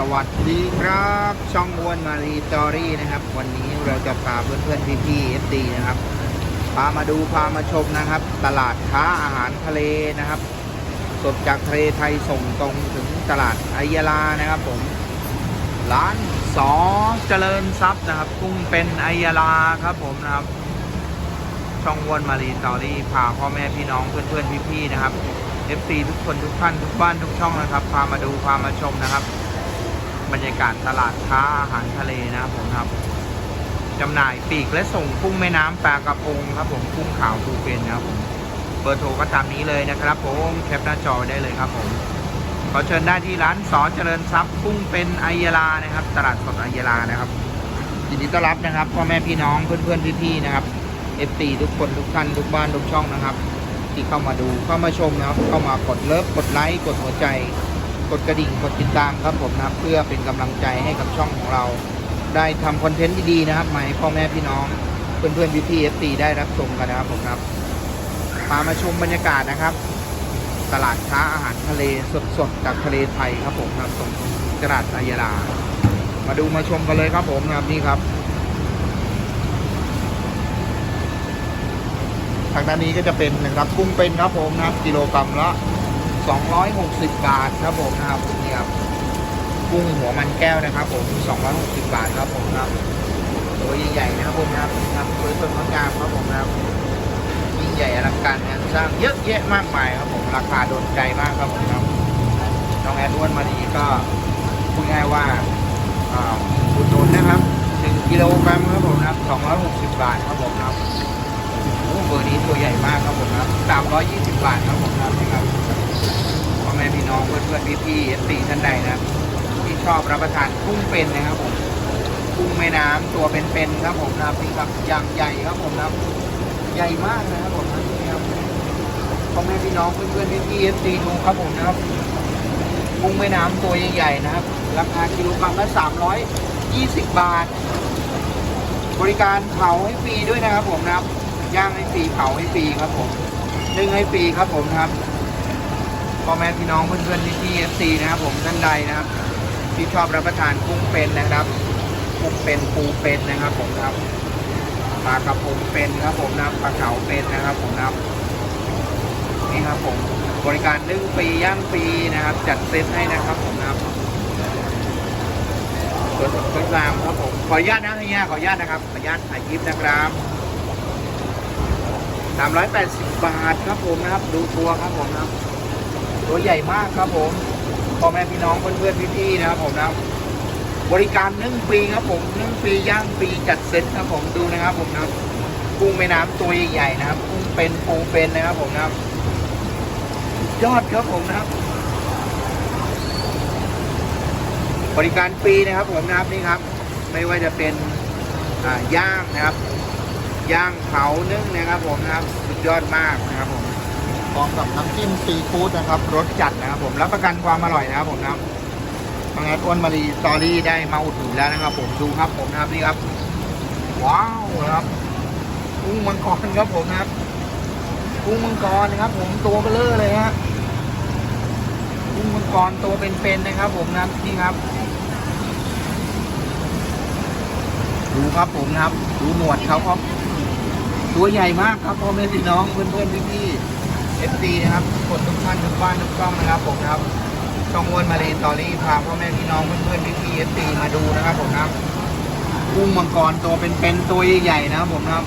สวัสดีครับ ช่องอ้วนมารีสตอรี่นะครับ วันนี้เราจะพาเพื่อนๆพี่ๆเอฟดีนะครับ พามาดูพามาชมนะครับ ตลาดค้าอาหารทะเลนะครับ สดจากทะเลไทยส่งตรงถึงตลาดไอยาลานะครับ ผม ร้านสอเจริญทรัพย์นะครับกุ้งเป็นไอยาลาครับผมนะครับ ช่องวนมารีสตอรี่พาพ่อแม่พี่น้องเพื่อนๆพี่ๆนะครับ FC ทุกคนทุกท่านทุกบ้านทุกช่องนะครับ พามาดูพามาชมนะครับ บรรยากาศตลาดค้าอาหารทะเลนะครับผมครับจำหน่ายปีกและส่งกุ้งแม่น้ำปลากระพงครับผมกุ้งขาวปูเป็นนะครับผมเบอร์โทรก็ตามนี้เลยนะครับผมแคปหน้าจอได้เลยครับผมขอเชิญได้ที่ร้านสอเจริญทรัพย์กุ้งเป็นไอยาลานะครับ ตลาดสดไอยาลานะครับยินดีต้อนรับนะครับพ่อแม่พี่น้องเพื่อนๆพี่ๆนะครับ FC ทุกคนทุกท่านทุกบ้านทุกช่องนะครับ ที่เข้ามาดูเข้ามาชมนะครับ เข้ามากดเลิฟกดไลค์กดหัวใจ กดกระดิ่งกดติดตามครับผมนะครับ เพื่อเป็นกำลังใจให้กับช่องของเรา ได้ทำคอนเทนต์ดีๆนะครับมาให้พ่อแม่พี่น้อง เพื่อนๆพี่ๆเอฟซีได้รับชมกันนะครับผมครับพามาชมบรรยากาศนะครับ ตลาดค้าอาหารทะเลสดๆจากทะเลไทยครับผมนะครับส่งตลาดอายาลามาดูมาชมกันเลยครับผมนะครับนี่ครับทางด้านนี้ก็จะเป็นนะครับกุ้งเป็นครับผมนะครับกิโลกรัมละ 260 บาทครับผมนะครับนี่ครับกุ้งหัวมันแก้วนะครับผม 260 บาทครับผมครับตัวใหญ่ๆนะครับผมนะครับครับสวยสดงดงามครับผมนะครับยิ่งใหญ่อลังการงานสร้างเยอะแยะมากมายครับผมราคาโดนใจมากครับผมครับน้องแอดอ้วนมาดีก็พูดง่ายว่าอ่าอุดนุนนะครับ1กิโลกรัมครับผมนะครับ 260 บาทครับผมครับเบอร์นี้ตัวใหญ่มากครับผมครับ320 บาทครับผมครับนี่ครับ พ่อแม่พี่น้องเพื่อนเพื่อนพี่พี่เอฟซีท่านใดนะครับ ที่ชอบรับประทานกุ้งเป็นนะครับผมกุ้งแม่น้ำตัวเป็นๆครับผมนะครับนี่ครับอย่างใหญ่ครับผมนะครับ ใหญ่มากนะครับผมนะนี่ครับพ่อแม่พี่น้องเพื่อนเพื่อนพี่พี่เอฟซีดูครับผมนะครับกุ้งแม่น้ำตัวใหญ่ๆนะครับ ราคากิโลกรัมละ320บาท บริการเผาให้ฟรีด้วยนะครับผมนะครับย่างให้ฟรีเผาให้ฟรีครับผมนึ่งให้ฟรีครับผมนะครับ พ่อแม่พี่น้องเพื่อนๆพี่ๆเอฟซีนะครับผมท่านใดนะครับ ที่ชอบรับประทานกุ้งเป็นนะครับกุ้งเป็นปูเป็นนะครับ ผมนะครับปลากระพงเป็นครับผมนะปลาเก๋าเป็นนะครับ ผมนะครับนี่ครับผมบริการนึ่งฟรีย่างฟรีนะครับ จัดเซตให้นะครับผมนะครับสวยสวยงามครับผมขออนุญาตนะเฮียขออนุญาตนะครับขออนุญาตถ่ายคลิปนะครับ380 บาทครับผมนะครับ ดูตัวครับผมนะครับ ตัวใหญ่มากครับผมพ่อแม่พี่น้องเพื่อนๆพี่ๆนะครับผมนะครับบริการนึ่งฟรีครับผมนึ่งฟรีย่างฟรีจัดเซ็ตครับผมดูนะครับผมนะครับกุ้งแม่น้ำตัวใหญ่ๆนะครับกุ้งเป็นปูเป็นนะครับผมนะครับ ยอดครับผมนะครับ บริการฟรีนะครับผมนะครับนี่ครับ ไม่ว่าจะเป็นอ่าย่างนะครับย่างเผานึ่งนะครับผมนะครับ สุดยอดมากนะครับผม พร้อมกับน้ำจิ้มซีฟู้ดนะครับรสจัดนะครับผมรับประกันความอร่อยนะครับผมนะครับทางแอดอ้วนมารีสตอรี่ได้มาอุดหนุนแล้วนะครับ ผมดูครับผมนะครับนี่ครับ ว้าวนะครับกุ้งมังกรครับผมนะครับกุ้งมังกรนะครับ ผมตัวเบลอเลยฮะกุ้งมังกรตัวเป็นๆนะครับ ผมนะครับนี่ครับดูครับผมนะครับ ดูหนวดเขาครับตัวใหญ่มากครับพ่อแม่พี่น้องเพื่อนเพื่อ นพี่พี่เอฟซีนะครับกดทุกท่านทุกบ้านทุกช่องนะครับผมนะครับช่องวนมาเลนตอรี่พาพ่อแม่พี่น้องเพื่อนเพื่อนพี่พี่เอฟซีมาดูนะครับผมนะครับกุ้งมังกรตัวเป็นๆตัวใหญ่ๆนะครับผมนะครับ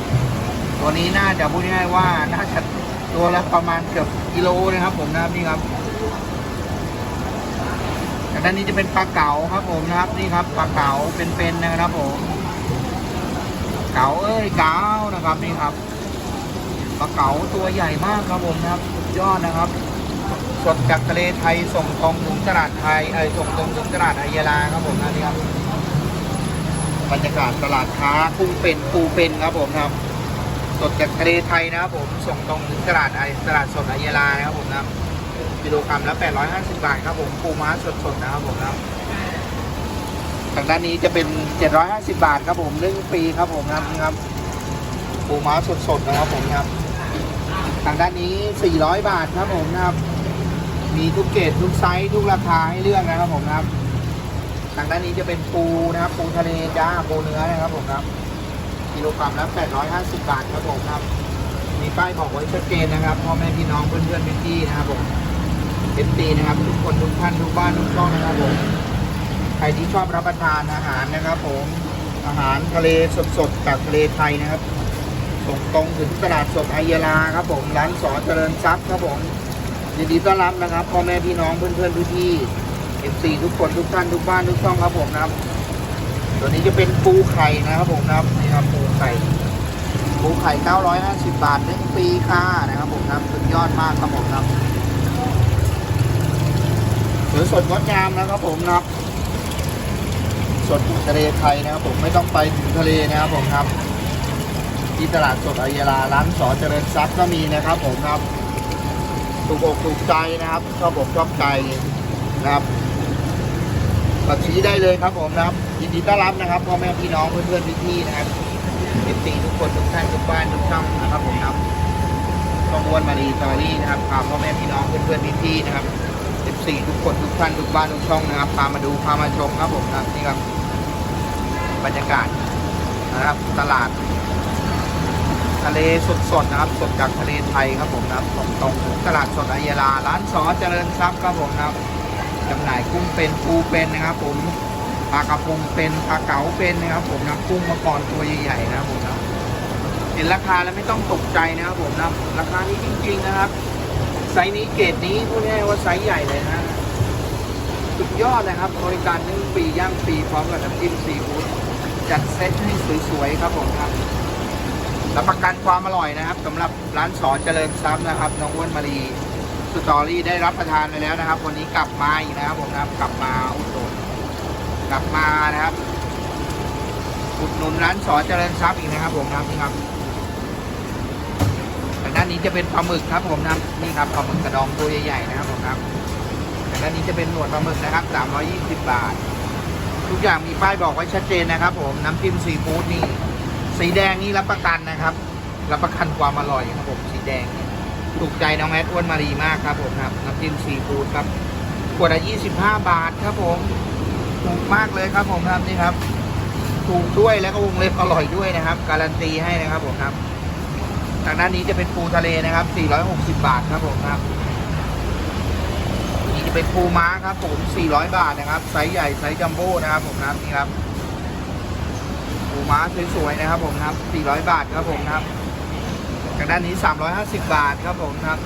ตัวนี้น่าจะพูดง่ายๆว่าน่าจะตัวละประมาณเกือบกิโลนะครับ ผมนะครับนี่ครับแต่ด้านนี้จะเป็นปลาเก๋าครับผมนะครับนี่ครับปลาเก๋าเป็นๆนะครับผม เก๋าเอ้ยเก๋านะครับนี่ครับ ปลาเก๋าตัวใหญ่มากครับผมนะครับสุดยอดนะครับสดจากทะเลไทยส่งตรงถึงตลาดไทยเอ้ยส่งตรงถึงตลาดไอยาลาครับผมนะนี่ครับบรรยากาศตลาดค้ากุ้งเป็นปูเป็นครับผมครับ สดจากทะเลไทยนะครับผมส่งตรงถึงตลาดไอตลาดสดไอยาลานะครับผมนะครับกิโลกรัมละ 850 บาทครับผมปูม้าสดๆนะครับผมนะครับทางด้านนี้จะเป็น 750 บาทครับผมนึ่งปีครับผมนะครับครับปูม้าสดๆนะครับผมครับ ทางด้านนี้ 400 บาทครับผมนะครับ มีทุกเกรดทุกไซส์ทุกราคาให้เลือกนะครับผมนะครับ ทางด้านนี้จะเป็นปูนะครับ ปูทะเลจ้าปูเนื้อนะครับผมครับกิโลกรัมละ850 บาทครับผมครับ มีป้ายบอกไว้ชัดเจนนะครับพ่อแม่พี่น้องเพื่อนๆพี่ๆนะครับผมเอฟซีนะครับ ทุกคนทุกท่านทุกบ้านทุกช่องนะครับผมใครที่ชอบรับประทานอาหารนะครับ ผมอาหารทะเลสดๆจากทะเลไทยนะครับ ส่งตรงถึงตลาดสดไอยาลาครับผมร้านสอเจริญทรัพย์ครับผมยินดีต้อนรับนะครับพ่อแม่พี่น้องเพื่อนๆพี่ๆเอฟซีทุกคนทุกท่านทุกบ้านทุกช่องครับผมนะครับ ตัวนี้จะเป็นปูไข่นะครับผมนะครับนี่ครับปูไข่ปูไข่ 950 บาทหนึ่งปีค่ะนะครับผมครับสุดยอดมากครับผมครับสวยสดงดงามนะครับผมนะครับสดทะเลไทยนะครับผมไม่ต้องไปถึงทะเลนะครับผมครับ ที่ตลาดสดอายาลาร้านสอเจริญทรัพย์ก็มีนะครับผมครับถูกอกถูกใจนะครับชอบอกชอบใจนะครับก็ชี้ได้เลยครับผมนะครับยินดีต้อนรับนะครับพ่อแม่พี่น้องเพื่อนๆพี่ๆนะครับเอฟซีทุกคนทุกท่านทุกบ้านทุกช่องนะครับผมครับช่องวนมารีสตอรี่นะครับพาพ่อแม่พี่น้องเพื่อนๆพี่ๆนะครับเอฟซีทุกคนทุกท่านทุกบ้านทุกช่องนะครับพามาดูพามาชมครับผมครับนี่ครับบรรยากาศนะครับตลาด ทะเลสดๆนะครับ สดจากทะเลไทยครับผมนะครับตรงตรงตลาดสดอายาลาร้านสอเจริญทรัพย์ครับผมนะครับจำหน่ายกุ้งเป็นปูเป็นนะครับ ผมปลากระพงเป็นปลาเก๋าเป็นนะครับ ผมนะกุ้งมังกรตัวใหญ่ๆนะครับผมนะเห็นราคาแล้วไม่ต้องตกใจนะครับผมนะราคานี้จริง ๆนะครับไซส์นี้เกรดนี้พูดง่ายว่าไซส์ใหญ่เลยนะสุดยอดนะครับบริการนึ่งปีย่างปีพร้อมกับน้ำจิ้มซีฟู้ดจัดเซตให้สวยๆครับผมครับ รับประกันความอร่อยนะครับสำหรับร้านสอนเจริญทรัพย์นะครับน้องอ้วนมารีสตอรี่ได้รับประทานไปแล้วนะครับ วันนี้กลับมาอีกนะครับผมนะครับ กลับมาอุดหนุนกลับมานะครับอุดหนุนร้านสอนเจริญทรัพย์อีกนะครับ ผมครับนี่ครับด้านนี้จะเป็นปลาหมึกครับ ผมนะนี่ครับปลาหมึกกระดองตัวใหญ่ๆนะครับผมครับทางด้านนี้จะเป็นหนวดปลาหมึกนะครับ320 บาท ทุกอย่างมีป้ายบอกไว้ชัดเจนนะครับ ผมน้ำจิ้มซีฟู้ดนี่ สีแดงนี่รับประกันนะครับ รับประกันความอร่อยครับผมสีแดงนี่ถูกใจน้องแอดอ้วนมารีมากครับผมครับน้ำจิ้มซีฟู้ดครับขวดละ25บาทครับผมถูกมากเลยครับผมครับนี่ครับ ถูกด้วยแล้วก็วงเล็บอร่อยด้วยนะครับ การันตีให้นะครับผมครับทางด้านนี้จะเป็นปูทะเลนะครับ 460 บาทครับผมครับ นี่จะเป็นปูม้าครับผม 400 บาทนะครับ ไซส์ใหญ่ ไซส์จัมโบ้นะครับผมครับนี่ครับ ม้าสวยๆนะครับผมครับ 400 บาทครับผมครับทางด้านนี้ 350 บาทครับผมครับ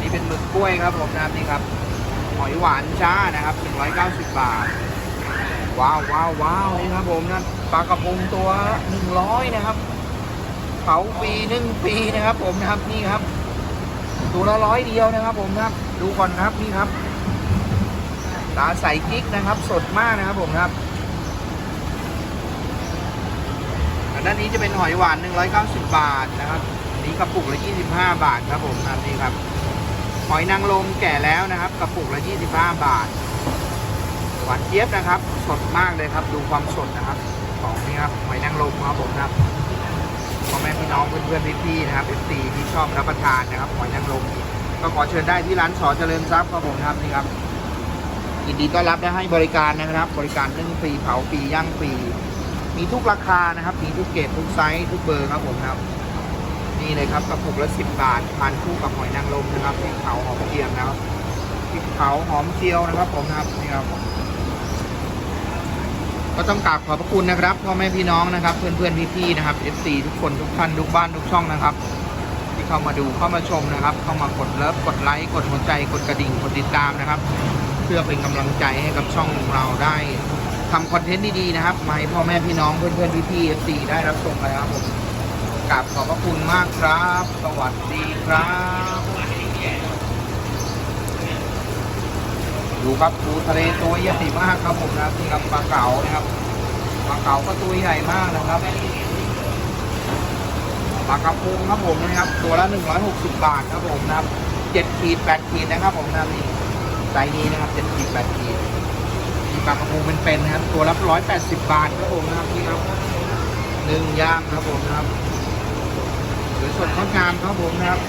นี่เป็นหมึกกล้วยครับผมนะครับนี่ครับ หอยหวานช้านะครับ 190 บาท ว้าวว้าวว้าวนี่ครับผมนะปลากระพงตัว 100 นะครับเผาปีหนึ่งปีนะครับ ผมนะครับนี่ครับตัวละร้อยเดียวนะครับ ผมครับ ดูก่อนครับนี่ครับตาใสกิ๊กนะครับ สดมากนะครับผมครับ อัน ด้านนี้จะเป็นหอยหวาน 190 บาทนะครับนี้กระปุกละ 25 บาทครับผมนี่ครับหอยนางรมแก่แล้วนะครับ กระปุกละ 25 บาท หวานเจี๊ยบนะครับ สดมากเลยครับ ดูความสดนะครับ ของนี่ครับหอยนางรมครับผมครับพ่อแม่พี่น้องเพื่อนๆพี่ๆนะครับเอฟซีที่ชอบรับประทานนะครับหอยนางรมก็ขอเชิญได้ที่ร้านสอเจริญทรัพย์ครับผมครับนี่ครับยินดีต้อนรับและให้บริการนะครับ บริการนึ่งฟรีเผาฟรีย่างฟรี มีทุกราคานะครับ มีทุกเกรดทุกไซส์ทุกเบอร์ครับผมครับ นี่เลยครับกระปุกละสิบบาททานคู่กับหอยนางรมนะครับพริกเผาหอมเจียมนะครับพริกเผาหอมเจียวนะครับ ผมครับนี่ครับก็ต้องกราบขอบพระคุณนะครับพ่อแม่พี่น้องนะครับเพื่อนเพื่อนๆพี่ๆนะครับ FC ทุกคนทุกท่านทุกบ้านทุกช่องนะครับที่เข้ามาดูเข้ามาชมนะครับ เข้ามากดเลิฟกดไลค์กดหัวใจกดกระดิ่งกดติดตามนะครับ เพื่อเป็นกำลังใจให้กับช่องของเราได้ ทำคอนเทนต์ดีๆนะครับมาให้พ่อแม่พี่น้องเพื่อนๆพี่ๆเอฟซีได้รับชมกันนะครับผมกราบขอบพระคุณมากครับ สวัสดีครับ ดูครับดูทะเลตัวใหญ่มากครับผมนะครับนี่ครับปลาเก๋านะครับปลาเก๋าก็ตัวใหญ่มากนะครับปลากระพงครับผมนะครับ ตัวละ 160 บาทครับผมนะครับ7ขีด8ขีดนะครับผมนะนี่ไซส์นี้นะครับ7ขีด8ขีดมี ปลากระพงเป็นๆนะครับ ตัวร้อยแปดสิบบาทครับผมนะครับนี่ครับหนึ่งย่างครับผมนะครับสวยสดงดงามครับผมนะครับ